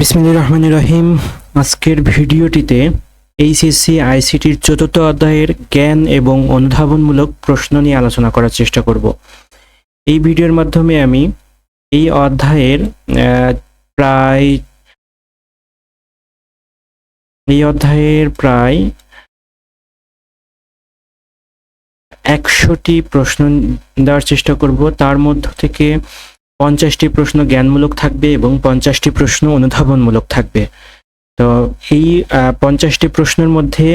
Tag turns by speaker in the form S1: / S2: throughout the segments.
S1: বিসমিল্লাহ রহমান রহিম। আজকের ভিডিওটিতে এইচএসসি আইসিটির চতুর্থ অধ্যায়ের জ্ঞান এবং অনুধাবনমূলক প্রশ্ন নিয়ে আলোচনা করার চেষ্টা করব। এই ভিডিওর মাধ্যমে আমি এই অধ্যায়ের প্রায় এই অধ্যায়ের প্রায় একশোটি প্রশ্ন দেওয়ার চেষ্টা করব। তার মধ্য থেকে পঞ্চাশটি প্রশ্ন জ্ঞানমূলক থাকবে এবং পঞ্চাশটি প্রশ্ন অনুধাবনমূলক থাকবে। তো এই পঞ্চাশটি প্রশ্নের মধ্যে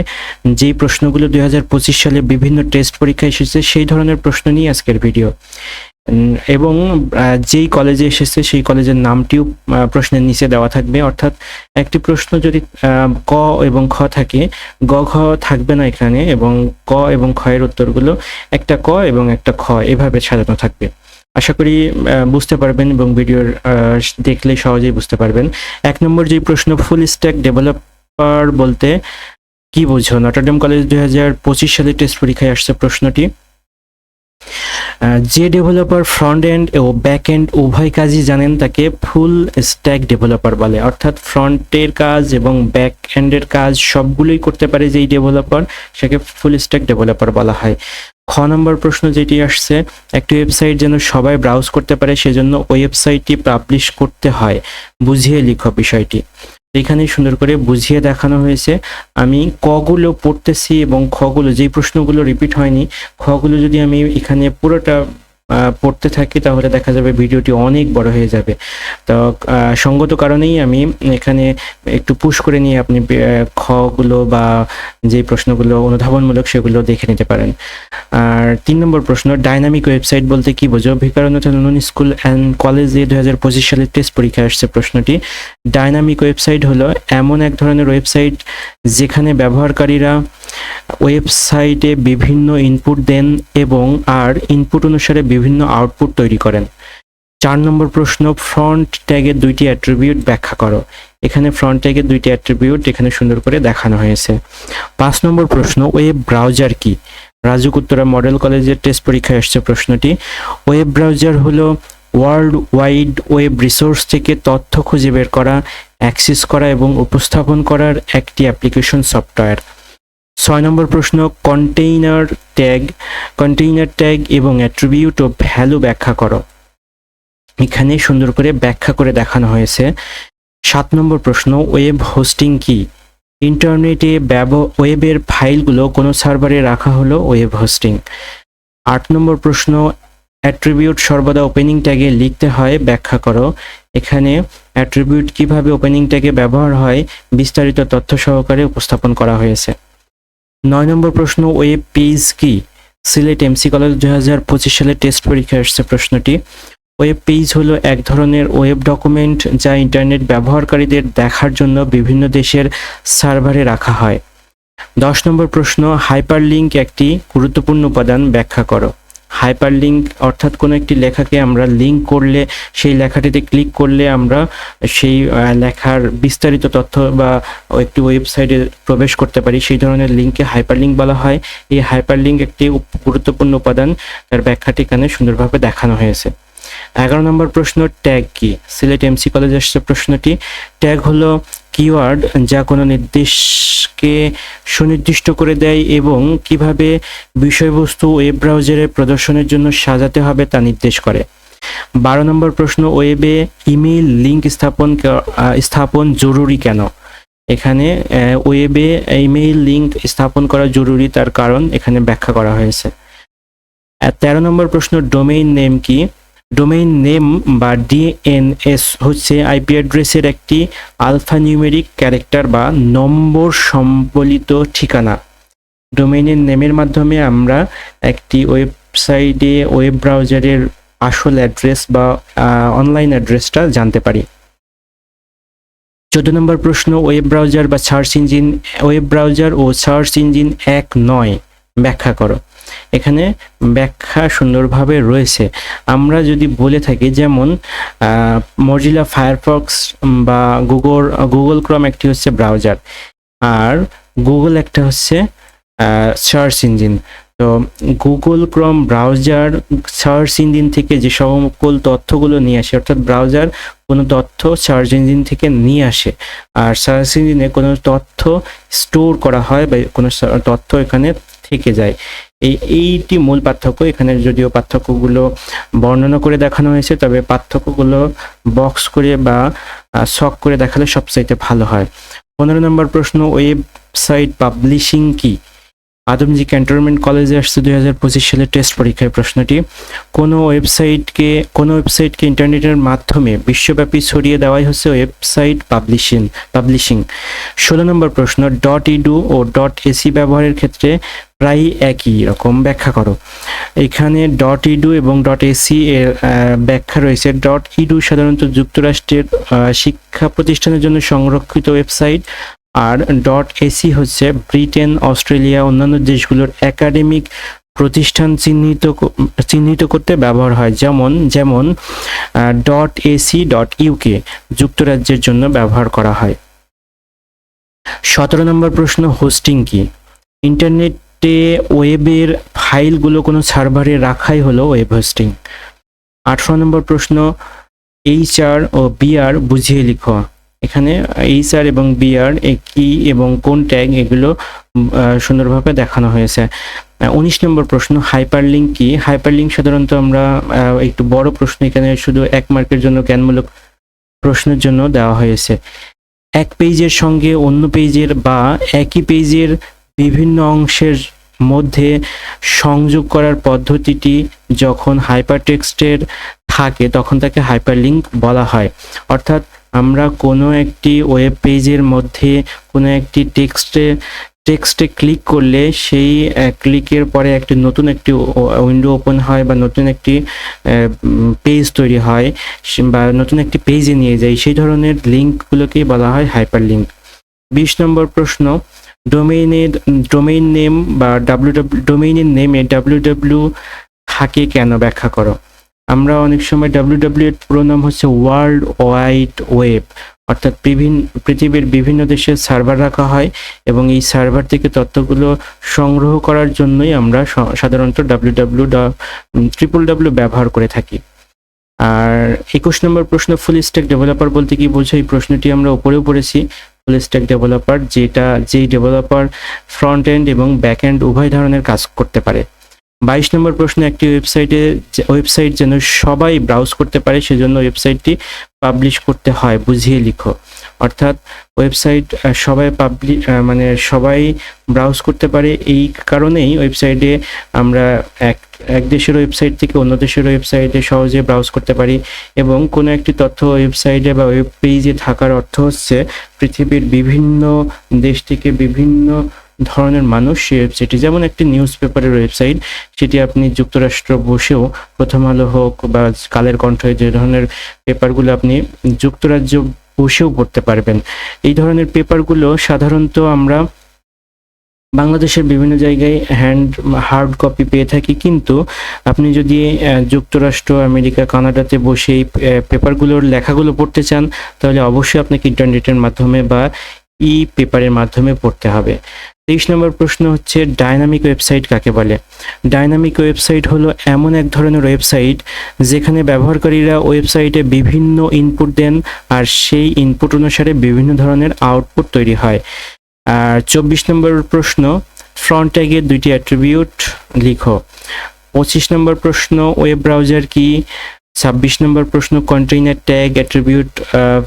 S1: যেই প্রশ্নগুলো দুই হাজার পঁচিশ সালে বিভিন্ন টেস্ট পরীক্ষায় এসেছে, সেই ধরনের প্রশ্ন নিয়ে আজকের ভিডিও। এবং যেই কলেজে এসেছে, সেই কলেজের নামটিও প্রশ্নের নিচে দেওয়া থাকবে। অর্থাৎ একটি প্রশ্ন যদি ক এবং খ থাকে, গ, ঘ থাকবে না এখানে, এবং ক এবং খ এর উত্তরগুলো একটা ক এবং একটা খ এভাবে সাজানো থাকবে। আশা করি বুঝতে পারবেন এবং ভিডিওর দেখলে সহজেই বুঝতে পারবেন। এক নম্বর যে প্রশ্ন, ফুল স্ট্যাক ডেভেলপার বলতে কি বোঝো? নটরডেম কলেজ দুই হাজার পঁচিশ সালে টেস্ট পরীক্ষায় আসছে প্রশ্নটি। যে ডেভেলপার ফ্রন্ট এন্ড ও ব্যাক এন্ড উভয় কাজই জানেন, তাকে ফুল স্ট্যাক ডেভেলপার বলে। অর্থাৎ ফ্রন্টের কাজ এবং ব্যাক এন্ডের কাজ সবগুলোই করতে পারে যেই ডেভেলপার, সেকে ফুল স্ট্যাক ডেভেলপার বলা হয়। খ নম্বর প্রশ্ন যেটি আসছে, একটি ওয়েবসাইট যেন সবাই ব্রাউজ করতে পারে, সেজন্য ওই ওয়েবসাইটটি পাবলিশ করতে হয়। বুঝিয়ে লিখো বিষয়টি। এখানে সুন্দর করে বুঝিয়ে দেখানো হয়েছে। আমি কগুলো পড়তেছি এবং খগুলো যেই প্রশ্নগুলো রিপিট হয়নি খগুলো যদি আমি এখানে পুরোটা পড়তে থাকি, তাহলে দেখা যাবে ভিডিওটি অনেক বড় হয়ে যাবে। তো সঙ্গত কারণেই আমি এখানে একটু পুশ করে নিয়ে আপনি খগুলো বা যে প্রশ্নগুলো অনুধাবনমূলক সেগুলো দেখে নিতে পারেন। আর তিন নম্বর প্রশ্ন ডাইনামিক ওয়েবসাইট বলতে কি বোঝো? নন স্কুল অ্যান্ড কলেজে দুই হাজার পঁচিশ সালের টেস্ট পরীক্ষায় আসছে প্রশ্নটি। ডাইনামিক ওয়েবসাইট হলো এমন এক ধরনের ওয়েবসাইট যেখানে ব্যবহারকারীরা ওয়েবসাইটে বিভিন্ন ইনপুট দেন এবং আর ইনপুট অনুসারে বিভিন্ন আউটপুট তৈরি করেন। চার নম্বর প্রশ্ন ফ্রন্ট ট্যাগের দুইটি অ্যাট্রিবিউট ব্যাখ্যা করো। এখানে ফ্রন্ট ট্যাগের দুইটি অ্যাট্রিবিউট এখানে সুন্দর করে দেখানো হয়েছে। পাঁচ নম্বর প্রশ্ন ওয়েব ব্রাউজার কি? রাজুক উত্তরা মডেল কলেজের টেস্ট পরীক্ষায় আসছে প্রশ্নটি। ওয়েব ব্রাউজার হলো ওয়ার্ল্ড ওয়াইড ওয়েব রিসোর্স থেকে তথ্য খুঁজে বের করা অ্যাক্সেস করা এবং উপস্থাপন করার একটি অ্যাপ্লিকেশন সফটওয়্যার ছয় নম্বর প্রশ্ন কন্টেইনার ট্যাগ কন্টেইনার ট্যাগ এবং অ্যাট্রিবিউট ও ভ্যালু ব্যাখ্যা করো। এখানে সুন্দর করে ব্যাখ্যা করে দেখানো হয়েছে। সাত নম্বর প্রশ্ন ওয়েব হোস্টিং কি? ইন্টারনেটে ব্যব ওয়েবের ফাইলগুলো কোনো সার্ভারে রাখা হলো ওয়েব হোস্টিং আট নম্বর প্রশ্ন অ্যাট্রিবিউট সর্বদা ওপেনিং ট্যাগে লিখতে হয়, ব্যাখ্যা করো। এখানে অ্যাট্রিবিউট কীভাবে ওপেনিং ট্যাগে ব্যবহার হয়, বিস্তারিত তথ্য সহকারে উপস্থাপন করা হয়েছে। নয় নম্বর প্রশ্ন, ওয়েব পেজ কি? সিলেট এমসি কলেজ দুই হাজার পঁচিশ সালে টেস্ট পরীক্ষায় আসছে প্রশ্নটি। ওয়েব পেজ হলো এক ধরনের ওয়েব ডকুমেন্ট যা ইন্টারনেট ব্যবহারকারীদের দেখার জন্য বিভিন্ন দেশের সার্ভারে রাখা হয়। দশ নম্বর প্রশ্ন, হাইপারলিংক একটি গুরুত্বপূর্ণ উপাদান, ব্যাখ্যা করো। হাইপারলিংক অর্থাৎ কোনো একটি লেখাকে আমরা লিঙ্ক করলে, সেই লেখাটিতে ক্লিক করলে আমরা সেই লেখার বিস্তারিত তথ্য বা একটি ওয়েবসাইটে প্রবেশ করতে পারি। সেই ধরনের লিঙ্ককে হাইপারলিংক বলা হয়। এই হাইপারলিংক একটি গুরুত্বপূর্ণ উপাদান। তার ব্যাখ্যাটি এখানে সুন্দরভাবে দেখানো হয়েছে। এগারো নম্বর প্রশ্ন ট্যাগ কি? সিলেট এমসি কলেজে আসছে প্রশ্নটি। ট্যাগ হলো কিওয়ার্ড যা কোনো নির্দেশকে সুনির্দিষ্ট করে দেয় এবং কীভাবে বিষয়বস্তু ওয়েব ব্রাউজারে প্রদর্শনের জন্য সাজাতে হবে তা নির্দেশ করে। বারো নম্বর প্রশ্ন ওয়েবে ইমেইল লিঙ্ক স্থাপন স্থাপন জরুরি কেন? এখানে ওয়েবে ইমেইল লিঙ্ক স্থাপন করা জরুরি, তার কারণ এখানে ব্যাখ্যা করা হয়েছে। তেরো নম্বর প্রশ্ন ডোমেইন নেম কি? ডোমেইন নেম বা ডিএনএস হচ্ছে আইপি অ্যাড্রেসের একটি আলফা নিউমেরিক ক্যারেক্টার বা নম্বর সম্বলিত ঠিকানা। ডোমেইনের নেমের মাধ্যমে আমরা একটি ওয়েবসাইটে ওয়েব ব্রাউজারের আসল অ্যাড্রেস বা অনলাইন অ্যাড্রেসটা জানতে পারি। চোদ্দ নম্বর প্রশ্ন ওয়েব ব্রাউজার বা সার্চ ইঞ্জিন ওয়েব ব্রাউজার ও সার্চ ইঞ্জিন এক নয়। ব্যাখ্যা করো। এখানে ব্যাখ্যা সুন্দরভাবে রয়েছে। আমরা যদি বলে থাকি, যেমন মজিলা ফায়ারফক্স বা গুগল গুগল ক্রম একটি হচ্ছে ব্রাউজার আর গুগল একটা হচ্ছে সার্চ ইঞ্জিন তো Google Chrome browser search engine থেকে যে সকল তথ্যগুলো নিয়ে আসে, অর্থাৎ ব্রাউজার কোনো তথ্য সার্চ ইঞ্জিন থেকে নিয়ে আসে, আর সার্চ ইঞ্জিনে কোনো তথ্য স্টোর করা হয় বা কোনো তথ্য এখানে থেকে যায়। এই, এইটি মূল পার্থক্য। এখানে যদিও পার্থক্যগুলো বর্ণনা করে দেখানো হয়েছে, তবে পার্থক্যগুলো বক্স করে বা শক করে দেখালে সবচাইতে ভালো হয়। পনেরো নম্বর প্রশ্ন ওয়েবসাইট পাবলিশিং কি? আদমজি ক্যান্টনমেন্ট কলেজে আসছে দুই হাজার পঁচিশ সালের টেস্ট পরীক্ষায়। প্রশ্নটি, কোনো ওয়েবসাইটকে কোনো ওয়েবসাইটকে ইন্টারনেটের মাধ্যমে বিশ্বব্যাপী ছড়িয়ে দেওয়াই হচ্ছে ওয়েবসাইট পাবলিশিং পাবলিশিং। ষোলো নম্বর প্রশ্ন ডট ইডু ও ডট এসি ব্যবহারের ক্ষেত্রে প্রায় একই রকম ব্যাখ্যা করো। এখানে ডট ইডু এবং ডট এসি এর ব্যাখ্যা রয়েছে। ডট ইডু সাধারণত যুক্তরাষ্ট্রের শিক্ষা প্রতিষ্ঠানের জন্য সংরক্ষিত ওয়েবসাইট আর ডট এসি হচ্ছে ব্রিটেন, অস্ট্রেলিয়া, অন্যান্য দেশগুলোর একাডেমিক প্রতিষ্ঠান চিহ্নিত চিহ্নিত করতে ব্যবহার হয়, যেমন যেমন ডট এসি, ডট ইউকে যুক্তরাজ্যের জন্য ব্যবহার করা হয়। সতেরো নম্বর প্রশ্ন, হোস্টিং কি? ইন্টারনেটে ওয়েবের ফাইলগুলো কোনো সার্ভারে রাখাই হলো ওয়েব হোস্টিং। আঠারো নম্বর প্রশ্ন, এইচআর ও বিআর বুঝিয়ে লিখো। এখানে এইচআর এবং বিআর কি এবং কোন ট্যাগ এগুলো সুন্দরভাবে দেখানো হয়েছে। উনিশ নম্বর প্রশ্ন হাইপারলিঙ্ক কি? হাইপারলিঙ্ক সাধারণত আমরা একটু বড় প্রশ্ন, এখানে শুধু এক মার্কের জন্য জ্ঞানমূলক প্রশ্নের জন্য দেওয়া হয়েছে। এক পেজের সঙ্গে অন্য পেজের বা একই পেজের বিভিন্ন অংশের মধ্যে সংযোগ করার পদ্ধতিটি যখন হাইপারটেক্সটের থাকে, তখন তাকে হাইপারলিঙ্ক বলা হয়। অর্থাৎ আমরা কোনো একটি ওয়েব পেজের মধ্যে কোনো একটি টেক্সটে টেক্সটে ক্লিক করলে সেই ক্লিকের পরে একটি নতুন একটি উইন্ডো ওপেন হয় বা নতুন একটি পেজ তৈরি হয় বা নতুন একটি পেজে নিয়ে যায়। সেই ধরনের লিঙ্কগুলোকেই বলা হয় হাইপার লিঙ্ক বিশ নম্বর প্রশ্ন ডোমেইনের ডোমেইন নেম বা ডাব্লিউ ডোমেইনের নেমে ডাব্লিউ ডাব্লিউ থাকে কেন? ব্যাখ্যা করো। আমরা অনেক সময় ডাব্লিউ ডাব্লিউ এর পুরো নাম হচ্ছে ওয়ার্ল্ড ওয়াইড ওয়েব অর্থাৎ বিভিন্ন, পৃথিবীর বিভিন্ন দেশের সার্ভার রাখা হয় এবং এই সার্ভার থেকে তথ্যগুলো সংগ্রহ করার জন্যই আমরা সাধারণত ডাব্লিউ ডাব্লিউ ট্রিপল ডাব্লিউ ব্যবহার করে থাকি। আর একুশ নম্বর প্রশ্ন ফুল স্ট্যাক ডেভেলপার বলতে কি বোঝো এই প্রশ্নটি আমরা উপরেও পড়েছি। ফুল স্ট্যাক ডেভেলপার যেটা, যেই ডেভেলপার ফ্রন্ট এন্ড এবং ব্যাক এন্ড উভয় ধরনের কাজ করতে পারে। বাইশ নম্বর প্রশ্ন, একটি ওয়েবসাইটে ওয়েবসাইট যেন সবাই ব্রাউজ করতে পারে, সেজন্য ওয়েবসাইটটি পাবলিশ করতে হয়, বুঝিয়ে লিখো। অর্থাৎ ওয়েবসাইট সবাই পাবলি মানে সবাই ব্রাউজ করতে পারে, এই কারণেই ওয়েবসাইটে আমরা এক এক দেশের ওয়েবসাইট থেকে অন্য দেশের ওয়েবসাইটে সহজে ব্রাউজ করতে পারি এবং কোনো একটি তথ্য ওয়েবসাইটে বা ওয়েব পেজে থাকার অর্থ হচ্ছে পৃথিবীর বিভিন্ন দেশ থেকে বিভিন্ন ধরনের মানুষ সেই ওয়েবসাইটে যেমন একটি নিউজ পেপারের ওয়েবসাইট সেটি আপনি যুক্তরাষ্ট্র বসেও প্রথম আলো হোক বা কালের কণ্ঠ যে ধরনের পেপারগুলো আপনি যুক্তরাজ্য বসেও পড়তে পারবেন। এই ধরনের পেপারগুলো সাধারণত আমরা বাংলাদেশের বিভিন্ন জায়গায় হ্যান্ড হার্ড কপি পেয়ে থাকি, কিন্তু আপনি যদি যুক্তরাষ্ট্র, আমেরিকা, কানাডাতে বসে এই পেপারগুলোর লেখাগুলো পড়তে চান, তাহলে অবশ্যই আপনাকে ইন্টারনেটের মাধ্যমে বা ই পেপারের মাধ্যমে পড়তে হবে। তেইশ নম্বর প্রশ্ন হচ্ছে ডাইনামিক ওয়েবসাইট কাকে বলে? ডাইনামিক ওয়েবসাইট হলো এমন এক ধরনের ওয়েবসাইট যেখানে ব্যবহারকারীরা ওয়েবসাইটে বিভিন্ন ইনপুট দেন আর সেই ইনপুট অনুসারে বিভিন্ন ধরনের আউটপুট তৈরি হয়। আর চব্বিশ নম্বর প্রশ্ন ফ্রন্ট ট্যাগের দুইটি অ্যাট্রিবিউট লিখো। পঁচিশ নম্বর প্রশ্ন ওয়েব ব্রাউজার কি? ছাব্বিশ নম্বর প্রশ্ন কন্টেইনার ট্যাগ অ্যাট্রিবিউট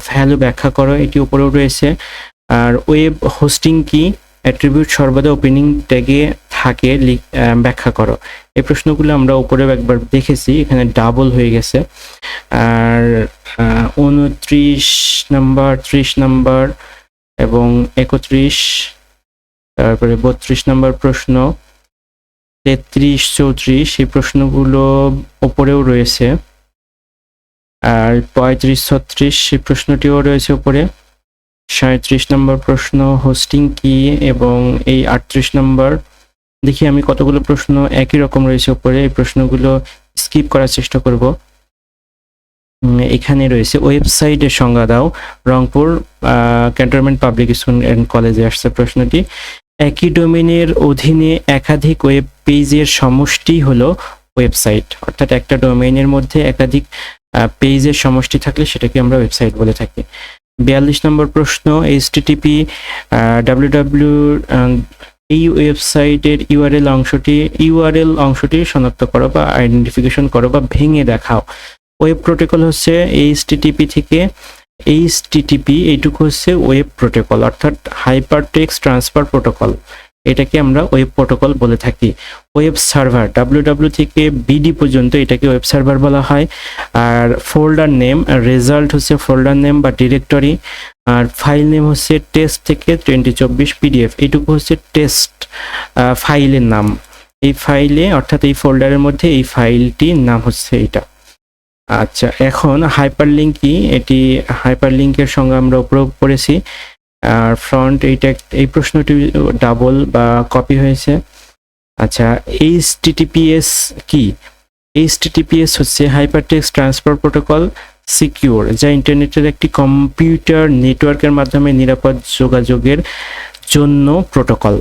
S1: ভ্যালু ব্যাখ্যা করো, এটি উপরেও রয়েছে। আর ওয়েব হোস্টিং কি? অ্যাট্রিবিউট সর্বদা ওপেনিং ট্যাগে থাকে ব্যাখ্যা করো। এই প্রশ্নগুলো আমরা উপরেও একবার দেখেছি, এখানে ডাবল হয়ে গেছে। আর উনত্রিশ নাম্বার ত্রিশ নাম্বার এবং একত্রিশ, তারপরে বত্রিশ নাম্বার প্রশ্ন, তেত্রিশ, চৌত্রিশ, এই প্রশ্নগুলো উপরেও রয়েছে। আর পঁয়ত্রিশ, ছত্রিশ সেই প্রশ্নটিও রয়েছে উপরে। সাঁত্রিশ নম্বর প্রশ্ন হোস্টিং কি এবং এই আটত্রিশ নম্বর? দেখি আমি কতগুলো প্রশ্ন একই রকম রয়েছে উপরে, এই প্রশ্নগুলো স্কিপ করার চেষ্টা করব। এখানে রয়েছে ওয়েবসাইটের সংজ্ঞা দাও, Rangpur cantonment public school and কলেজে আসছে প্রশ্নটি। একই ডোমেনের অধীনে একাধিক ওয়েব পেজের সমষ্টি হলো ওয়েবসাইট অর্থাৎ একটা ডোমেইনের মধ্যে একাধিক পেজের সমষ্টি থাকলে সেটাকে আমরা ওয়েবসাইট বলে থাকি। বিয়াল্লিশ নম্বর প্রশ্ন এইচ টিটিপি ডাব্লিউ ডাব্লিউ এই ওয়েবসাইটের ইউআরএল অংশটি ইউআরএল অংশটি শনাক্ত করো বা আইডেন্টিফিকেশন করো বা ভেঙে দেখাও। ওয়েব প্রোটোকল হচ্ছে এইচ টিটিপি থেকে এইচ টিটিপি এইটুকু হচ্ছে ওয়েব প্রোটোকল অর্থাৎ হাইপার টেক্সট ট্রান্সফার প্রোটোকল এটাকে আমরা ওয়েব প্রোটোকল বলে থাকি। ওয়েব সার্ভার ডাব্লিউ ডাব্লিউ থেকে বিডি পর্যন্ত এটাকে ওয়েব সার্ভার বলা হয়। আর ফোল্ডার নেম রেজাল্ট হচ্ছে ফোল্ডার নেম বা ডিরেক্টরি আর ফাইল নেম হচ্ছে টেস্ট থেকে টোয়েন্টি চব্বিশ পিডিএফ এটুকু হচ্ছে টেস্ট ফাইলের নাম। এই ফাইলে অর্থাৎ এই ফোল্ডারের মধ্যে এই ফাইলটির নাম হচ্ছে এটা। আচ্ছা এখন হাইপার লিঙ্ক কি এটি হাইপার লিঙ্কের সঙ্গে আমরা উপয়োগ করেছি। আর ফ্রন্ট এইটা এই প্রশ্নটি ডাবল বা কপি হয়েছে। আচ্ছা এইচ টিটিপিএস কি? এইচ টিটিপিএস হচ্ছে হাইপারটেক্সট ট্রান্সফার প্রোটোকল সিকিউর যা ইন্টারনেটের একটি কম্পিউটার নেটওয়ার্কের মাধ্যমে নিরাপদ যোগাযোগের জন্য প্রোটোকল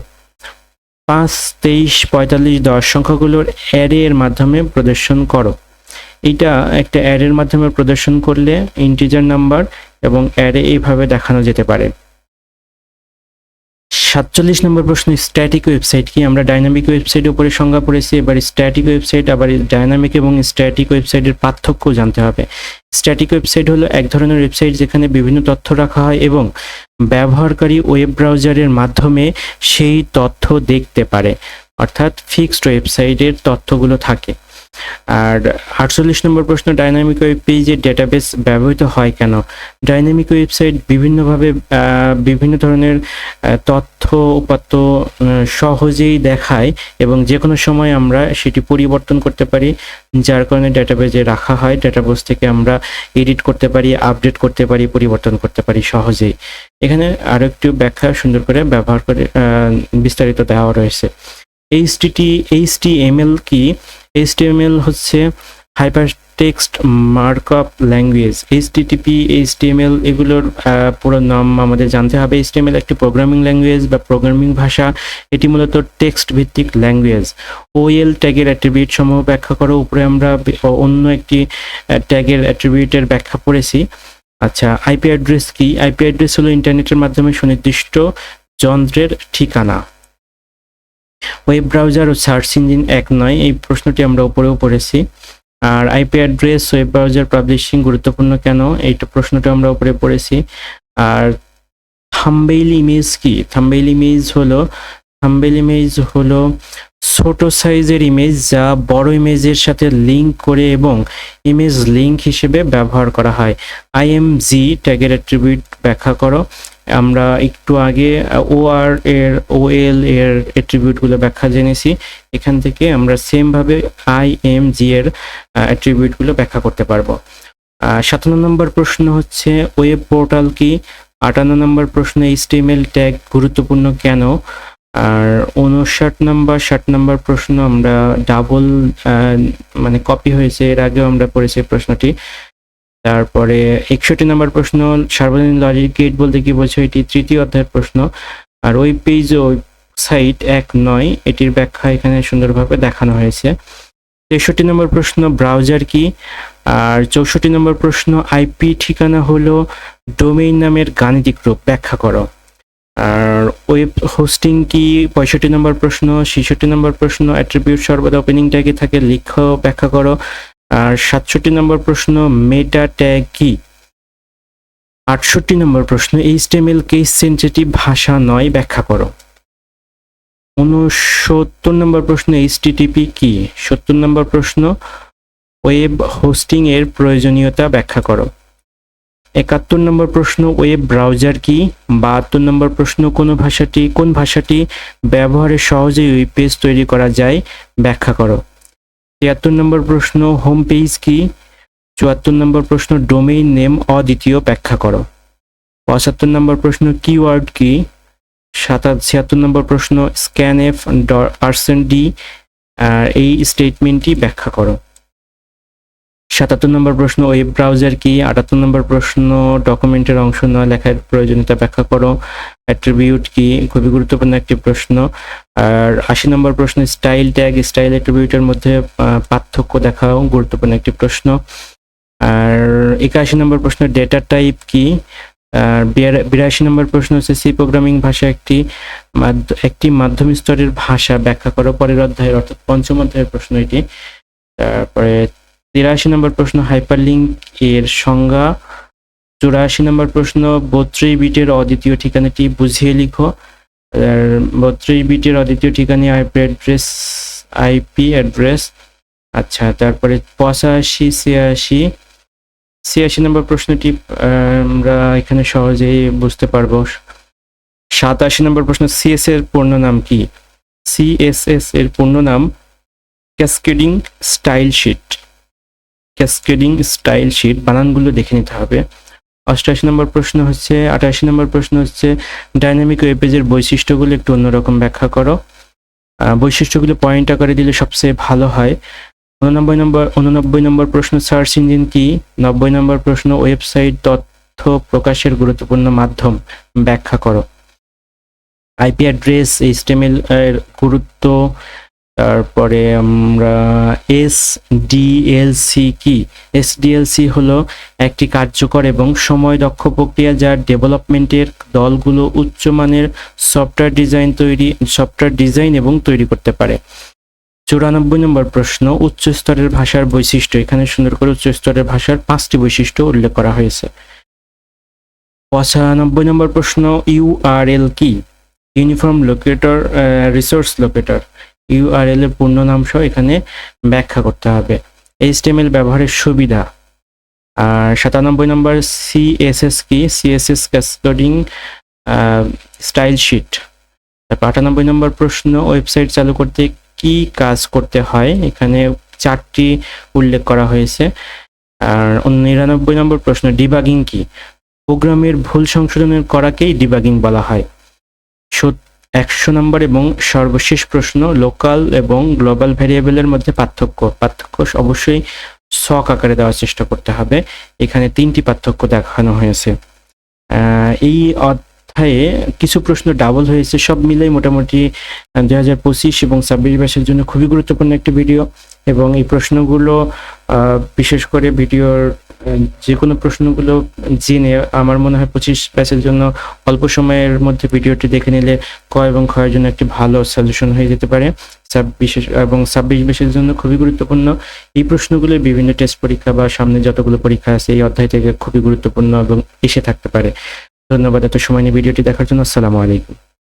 S1: পাঁচ, তেইশ, পঁয়তাল্লিশ, দশ সংখ্যাগুলোর অ্যারে এর মাধ্যমে প্রদর্শন করো। এটা একটা অ্যারের মাধ্যমে প্রদর্শন করলে ইন্টিজার নাম্বার এবং অ্যারে এইভাবে দেখানো যেতে পারে। সাতচল্লিশ নম্বর প্রশ্ন স্ট্যাটিক ওয়েবসাইট কি? আমরা ডাইনামিক ওয়েবসাইটের উপরে সংজ্ঞা পড়েছি, এবার স্ট্যাটিক ওয়েবসাইট আবার ডাইনামিক এবং স্ট্যাটিক ওয়েবসাইটের পার্থক্য জানতে হবে। স্ট্যাটিক ওয়েবসাইট হলো এক ধরনের ওয়েবসাইট যেখানে বিভিন্ন তথ্য রাখা হয় এবং ব্যবহারকারী ওয়েব ব্রাউজারের মাধ্যমে সেই তথ্য দেখতে পারে। অর্থাৎ ফিক্সড ওয়েবসাইটের তথ্যগুলো থাকে। আর আটচল্লিশ নম্বর প্রশ্ন ডাইনামিক ওয়েব পেজের ডেটাবেস ব্যবহৃত হয় কেন? ডাইনামিক ওয়েবসাইট বিভিন্নভাবে বিভিন্ন ধরনের তথ্য উপাত্ত সহজেই দেখায় এবং যে কোনো সময় আমরা সেটি পরিবর্তন করতে পারি, যার কারণে ডেটাবেজে রাখা হয়। ডেটাবেস থেকে আমরা এডিট করতে পারি আপডেট করতে পারি, পরিবর্তন করতে পারি সহজেই। এখানে আরও একটু ব্যাখ্যা সুন্দর করে ব্যবহার করে বিস্তারিত দেওয়া রয়েছে। এইচটিটি এইচটিএমএল কি? এইচটিএমএল হচ্ছে hyper text markup language HTTP HTML এগুলোর পুরো নাম আমাদের জানতে হবে। এইচটিএমএল একটি প্রোগ্রামিং ল্যাঙ্গুয়েজ বা প্রোগ্রামিং ভাষা। এটি মূলত টেক্সট ভিত্তিক ল্যাঙ্গুয়েজ ওএল ট্যাগের অ্যাট্রিবিউট সমূহ ব্যাখ্যা করো। উপরে আমরা অন্য একটি ট্যাগের অ্যাট্রিবিউটের ব্যাখ্যা পড়েছি। আচ্ছা আইপি অ্যাড্রেস কি? আইপি অ্যাড্রেস হলো ইন্টারনেটের মাধ্যমে সুনির্দিষ্ট যন্ত্রের ঠিকানা। ওয়েব ব্রাউজার ও সার্চ ইঞ্জিন এক নয়। এই প্রশ্নটি আমরা উপরেও পড়েছি। আর IP address web browser publishing গুরুত্বপূর্ণ কেন? এইটা প্রশ্নটা আমরা উপরে পড়েছি। আর থাম্বেইল ইমেজ কি? থাম্বেইল ইমেজ হলো থাম্বেইল ইমেজ হলো ছোট সাইজের ইমেজ যা বড় ইমেজের সাথে লিঙ্ক করে এবং ইমেজ লিঙ্ক হিসেবে ব্যবহার করা হয়। আইএমজি ট্যাগের অ্যাট্রিবিউট ব্যাখ্যা করো। আমরা একটু আগে ও আর এর ও এল এর অ্যাট্রিবিউটগুলো ব্যাখ্যা জেনেছি। এখান থেকে আমরা সেমভাবে আই এম জি এর অ্যাট্রিবিউটগুলো ব্যাখ্যা করতে পারব। সাতান্ন নম্বর প্রশ্ন হচ্ছে ওয়েব পোর্টাল কি? আটান্ন নম্বর প্রশ্ন এইচটিএমএল ট্যাগ গুরুত্বপূর্ণ কেন? আর উনষাট নম্বর, ষাট নম্বর প্রশ্ন আমরা ডাবল মানে কপি হয়েছে, এর আগেও আমরা পড়েছি প্রশ্নটি। তারপরে একষট্টি নম্বর প্রশ্ন, সার্বজনীন লজিক গেট বলতে কি বলছো এটি তৃতীয় অধ্যায়ের প্রশ্ন। আর ওই পেজ ওই সাইট এক নয়, এটির ব্যাখ্যা এখানে সুন্দরভাবে দেখানো হয়েছে। তেষট্টি নম্বর প্রশ্ন ব্রাউজার কি? আর চৌষট্টি নম্বর প্রশ্ন আইপি ঠিকানা হলো ডোমেইন নামের গাণিতিক রূপ, ব্যাখ্যা করো। আর ওয়েব হোস্টিং কি? পঁয়ষট্টি নম্বর প্রশ্ন, ছেষট্টি নম্বর প্রশ্ন অ্যাট্রিবিউট সর্বদা ওপেনিং ট্যাগে থাকে, লিখ, ব্যাখ্যা করো। আর সাতষট্টি নম্বর প্রশ্ন, মেটা ট্যাগ কি? আটষট্টি নম্বর প্রশ্ন, এইচটিএমএল কেস সেন্সিটিভ ভাষা নয়, ব্যাখ্যা করো। উনসত্তর নম্বর প্রশ্ন, এইচটিটিপি কি? সত্তর নম্বর প্রশ্ন, ওয়েব হোস্টিং এর প্রয়োজনীয়তা ব্যাখ্যা করো। একাত্তর নম্বর প্রশ্ন, ওয়েব ব্রাউজার কি? বাহাত্তর নম্বর প্রশ্ন, কোন ভাষাটি কোন ভাষাটি ব্যবহারে সহজেই ওয়েব পেজ তৈরি করা যায়, ব্যাখ্যা করো। তিয়াত্তর নম্বর প্রশ্ন হোম পেজ কি? চুয়াত্তর নম্বর প্রশ্ন ডোমেইন নেম অদ্বিতীয় ব্যাখ্যা করো। পঁচাত্তর নম্বর প্রশ্ন কিওয়ার্ড কি? সাতা, ছিয়াত্তর নম্বর প্রশ্ন স্ক্যান এফ পার্সেন্ট ডি এই স্টেটমেন্টটি ব্যাখ্যা করো। সাতাত্তর নম্বর প্রশ্ন, ওয়েব ব্রাউজার কি? আটাত্তর নম্বর প্রশ্ন, ডকুমেন্টের অংশ নয়, লেখার প্রয়োজনীয়তা ব্যাখ্যা করো। অ্যাট্রিবিউট কি? খুবই গুরুত্বপূর্ণ একটি প্রশ্ন। আর আশি নম্বর প্রশ্ন, স্টাইল ট্যাগ, স্টাইল অ্যাট্রিবিউটের মধ্যে পার্থক্য দেখাও গুরুত্বপূর্ণ একটি প্রশ্ন। আর একাশি নম্বর প্রশ্ন, ডেটা টাইপ কি? আর বিরাশি নম্বর প্রশ্ন হচ্ছে, সি প্রোগ্রামিং ভাষা একটি একটি মাধ্যম স্তরের ভাষা ব্যাখ্যা করো। পরের অধ্যায়ের অর্থাৎ পঞ্চম অধ্যায়ের প্রশ্ন এটি। তারপরে তিরাশি নম্বর প্রশ্ন হাইপারলিঙ্ক এর সংজ্ঞা। চুরাশি নম্বর প্রশ্ন, বত্রিশ বিটের অদ্বিতীয় ঠিকানাটি বুঝিয়ে লিখো। আর বত্রিশ বিটের অদ্বিতীয় ঠিকানা আইপি অ্যাড্রেস আইপি অ্যাড্রেস। আচ্ছা তারপরে পঁচাশি, ছিয়াশি। ছিয়াশি নম্বর প্রশ্নটি, আমরা এখানে সহজেই বুঝতে পারব। সাতাশি নম্বর প্রশ্ন সিএস এর পূর্ণ নাম কি? সিএসএস এর পূর্ণ নাম, cascading style sheet. Cascading style sheet, বানানগুলো দেখে নিতে হবে। অষ্টাশি নম্বর প্রশ্ন হচ্ছে আটাশি নম্বর প্রশ্ন হচ্ছে, ডাইনামিক ওয়েব পেজের বৈশিষ্ট্যগুলো একটু অন্যরকম ব্যাখ্যা করো। বৈশিষ্ট্যগুলো পয়েন্ট আকারে দিলে সবচেয়ে ভালো হয়। উননব্বই নম্বর উননব্বই নম্বর প্রশ্ন, সার্চ ইঞ্জিন কি? নব্বই নম্বর প্রশ্ন, ওয়েবসাইট তথ্য প্রকাশের গুরুত্বপূর্ণ মাধ্যম, ব্যাখ্যা করো। আইপি অ্যাড্রেস, এইচটিএমএল এর গুরুত্ব তারপরে আমরা এস ডিএলসি কি? এসডিএলসি হলো একটি কার্যকর এবং সময় দক্ষ প্রক্রিয়া যার ডেভেলপমেন্টের দলগুলো উচ্চমানের সফটওয়্যার ডিজাইন তৈরি, সফটওয়্যার ডিজাইন এবং তৈরি করতে পারে। চুরানব্বই নম্বর প্রশ্ন, উচ্চ স্তরের ভাষার বৈশিষ্ট্য। এখানে সুন্দর করে উচ্চ স্তরের ভাষার পাঁচটি বৈশিষ্ট্য উল্লেখ করা হয়েছে। পঁচানব্বই নম্বর প্রশ্ন ইউআরএল কি? Uniform locator resource locator URL এর পূর্ণ নাম সহ এখানে ব্যাখ্যা করতে হবে। এইচটিএমএল ব্যবহারের সুবিধা। আর সাতানব্বই নম্বর সিএসএস কি? সিএসএস ক্যাসকডিং স্টাইল শিট তারপর আটানব্বই নম্বর প্রশ্ন ওয়েবসাইট চালু করতে কি কাজ করতে হয়? এখানে চারটি উল্লেখ করা হয়েছে। আর নিরানব্বই নম্বর প্রশ্ন ডিবাগিং কি? প্রোগ্রামের ভুল সংশোধনের করাকেই ডিবাগিং বলা হয়। একশো নম্বর এবং সর্বশেষ প্রশ্ন লোকাল এবং গ্লোবাল ভ্যারিয়েবলের মধ্যে পার্থক্য। পার্থক্য অবশ্যই শক আকারে দেওয়ার চেষ্টা করতে হবে। এখানে তিনটি পার্থক্য দেখানো হয়েছে। এই অধ্যায়ে কিছু প্রশ্ন ডাবল হয়েছে। সব মিলেই মোটামুটি দুই হাজার পঁচিশ এবং ছাব্বিশ ব্যাসের জন্য খুবই গুরুত্বপূর্ণ একটি ভিডিও এবং এই প্রশ্নগুলো বিশেষ করে ভিডিওর যে কোনো প্রশ্নগুলো জেনে আমার মনে হয় পঁচিশ ব্যাচের জন্য অল্প সময়ের মধ্যে ভিডিওটি দেখে নিলে ক এবং ক্ষয়ের জন্য একটি ভালো সলিউশন হয়ে যেতে পারে। ছাব্বিশ এবং ছাব্বিশ ব্যাচের জন্য খুবই গুরুত্বপূর্ণ। এই প্রশ্নগুলো বিভিন্ন টেস্ট পরীক্ষা বা সামনে যতগুলো পরীক্ষা আছে এই অধ্যায় থেকে খুবই গুরুত্বপূর্ণ এবং এসে থাকতে পারে। ধন্যবাদ, এত সময় নিয়ে ভিডিওটি দেখার জন্য। আসসালামু আলাইকুম।